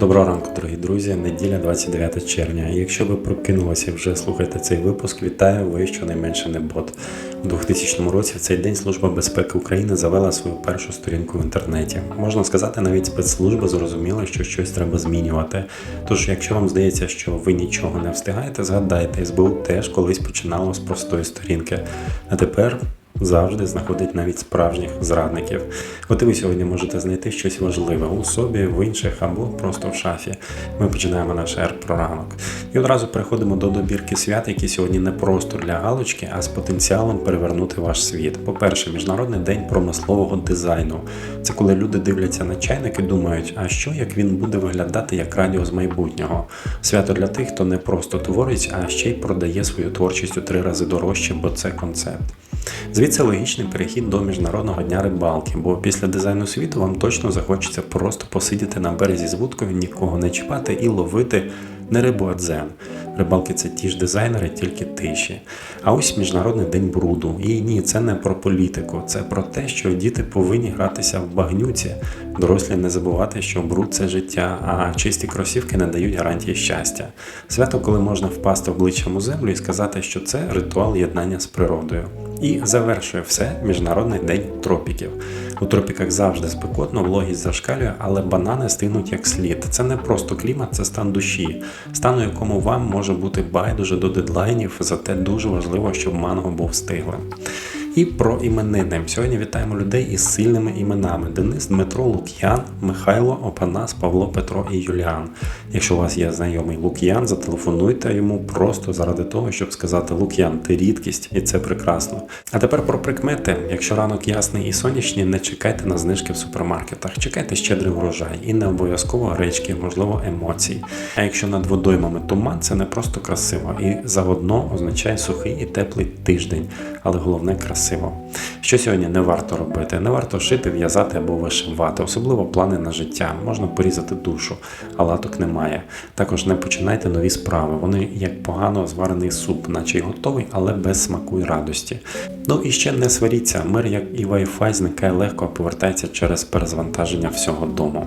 Доброго ранку, дорогі друзі. Неділя 29 червня. Якщо ви прокинулися і вже слухаєте цей випуск, вітаю ви щонайменше не бот. У 2000 році в цей день Служба безпеки України завела свою першу сторінку в інтернеті. Можна сказати, навіть спецслужби зрозуміли, що щось треба змінювати. Тож, якщо вам здається, що ви нічого не встигаєте, згадайте, СБУ теж колись починало з простої сторінки. А тепер завжди знаходить навіть справжніх зрадників. От і ви сьогодні можете знайти щось важливе у собі, в інших або просто в шафі. Ми починаємо наш ер про ранок. І одразу переходимо до добірки свят, які сьогодні не просто для галочки, а з потенціалом перевернути ваш світ. По-перше, міжнародний день промислового дизайну. Це коли люди дивляться на чайник і думають, а що як він буде виглядати як радіо з майбутнього. Свято для тих, хто не просто творить, а ще й продає свою творчість у три рази дорожче, бо це концепт. Звідси логічний перехід до міжнародного дня рибалки, бо після дизайну світу вам точно захочеться просто посидіти на березі з вудкою, нікого не чіпати і ловити не рибу, а дзен. Рибалки це ті ж дизайнери, тільки тиші. А ось міжнародний день бруду. І ні, це не про політику, це про те, що діти повинні гратися в багнюці. Дорослі не забувати, що бруд це життя, а чисті кросівки не дають гарантії щастя. Свято, коли можна впасти обличчям у землю і сказати, що це ритуал єднання з природою. І завершує все Міжнародний день тропіків. У тропіках завжди спекотно, вологість зашкалює, але банани стигнуть як слід. Це не просто клімат, це стан душі, стан, у якому вам може бути байдуже до дедлайнів, зате дуже важливо, щоб манго був стиглим. І про іменини. Сьогодні вітаємо людей із сильними іменами: Денис, Дмитро, Лук'ян, Михайло, Опанас, Павло, Петро і Юліан. Якщо у вас є знайомий Лук'ян, зателефонуйте йому просто заради того, щоб сказати Лук'ян, ти рідкість, і це прекрасно. А тепер про прикмети. Якщо ранок ясний і сонячний, не чекайте на знижки в супермаркетах, чекайте щедрий врожай і не обов'язково речки, можливо, емоцій. А якщо над водоймами туман, це не просто красиво і заодно означає сухий і теплий тиждень, але головне красиво. C'est bon. Що сьогодні не варто робити? Не варто шити, в'язати або вишивати, особливо плани на життя. Можна порізати душу, а латок немає. Також не починайте нові справи. Вони як погано зварений суп, наче й готовий, але без смаку і радості. Ну і ще не сваріться. Мир, як і Wi-Fi, зникає легко, а повертається через перезвантаження всього дому.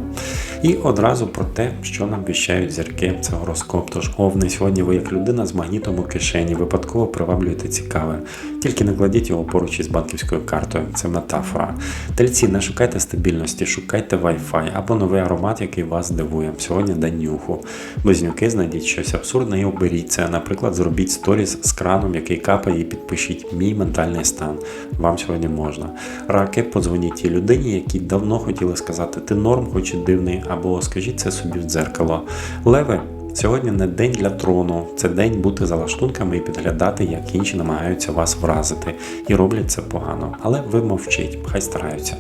І одразу про те, що нам віщають зірки, це гороскоп. Тож овни сьогодні ви як людина з магнітом у кишені, випадково приваблюєте цікаве. Тільки не кладіть його поруч із банківською картою, це метафора. Тельці, не шукайте стабільності, шукайте Wi-Fi або новий аромат, який вас здивує. Сьогодні день нюху. Близнюки знайдіть щось абсурдне і оберіть це. Наприклад, зробіть сторіс з краном, який капає, і підпишіть мій ментальний стан. Вам сьогодні можна. Раки, подзвоніть тій людині, які давно хотіли сказати ти норм, хоч і дивний, або скажіть це собі в дзеркало. Леви. Сьогодні не день для трону, це день бути за лаштунками і підглядати, як інші намагаються вас вразити, і роблять це погано. Але ви мовчіть, хай стараються.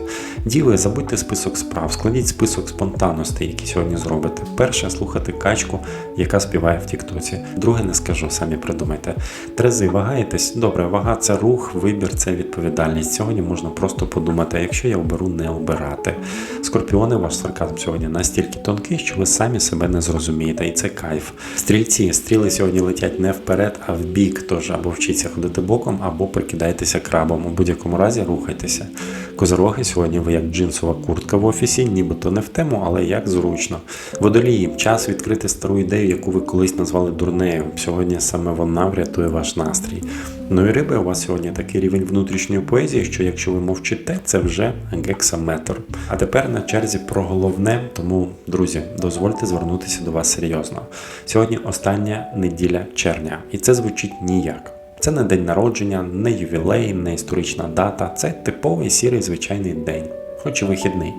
Діви, забудьте список справ, складіть список спонтанностей, які сьогодні зробите. Перше слухати качку, яка співає в Тіктоці. Друге не скажу, самі придумайте. Трези, вагаєтесь? Добре, вага це рух, вибір це відповідальність. Сьогодні можна просто подумати, а якщо я оберу не обирати. Скорпіони, ваш сарказм сьогодні настільки тонкий, що ви самі себе не зрозумієте, і це кайф. Стрільці, стріли сьогодні летять не вперед, а в бік. Тож або вчіться ходити боком, або прикидайтеся крабом. У будь-якому разі рухайтеся. Козороги сьогодні ви як джинсова куртка в офісі, нібито не в тему, але як зручно. Водолії, час відкрити стару ідею, яку ви колись назвали дурнею. Сьогодні саме вона врятує ваш настрій. Ну і риби, у вас сьогодні такий рівень внутрішньої поезії, що якщо ви мовчите, це вже гексаметр. А тепер на черзі про головне, тому, друзі, дозвольте звернутися до вас серйозно. Сьогодні остання неділя червня, і це звучить ніяк. Це не день народження, не ювілей, не історична дата. Це типовий сірий звичайний день, хоч і вихідний.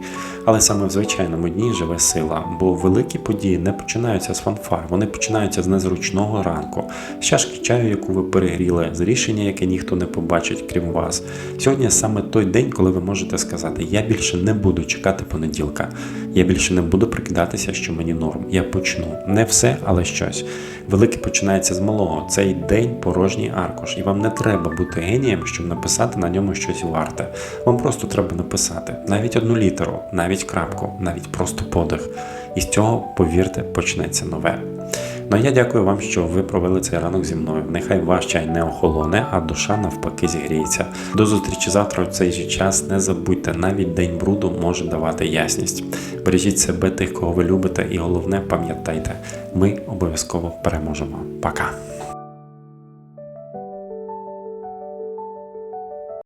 Але саме в звичайному дні живе сила, бо великі події не починаються з фанфар, вони починаються з незручного ранку, з чашки чаю, яку ви перегріли, з рішення, яке ніхто не побачить, крім вас. Сьогодні саме той день, коли ви можете сказати: Я більше не буду чекати понеділка, я більше не буду прикидатися, що мені норм. Я почну не все, але щось. Велике починається з малого. Цей день порожній аркуш, і вам не треба бути генієм, щоб написати на ньому щось варте. Вам просто треба написати навіть одну літеру, навіть крапку, навіть просто подих. І з цього, повірте, почнеться нове. Ну я дякую вам, що ви провели цей ранок зі мною. Нехай ваш чай не охолоне, а душа навпаки зігріється. До зустрічі завтра в цей же час. Не забудьте, навіть день бруду може давати ясність. Бережіть себе, тих, кого ви любите, і головне, пам'ятайте, ми обов'язково переможемо. Пока.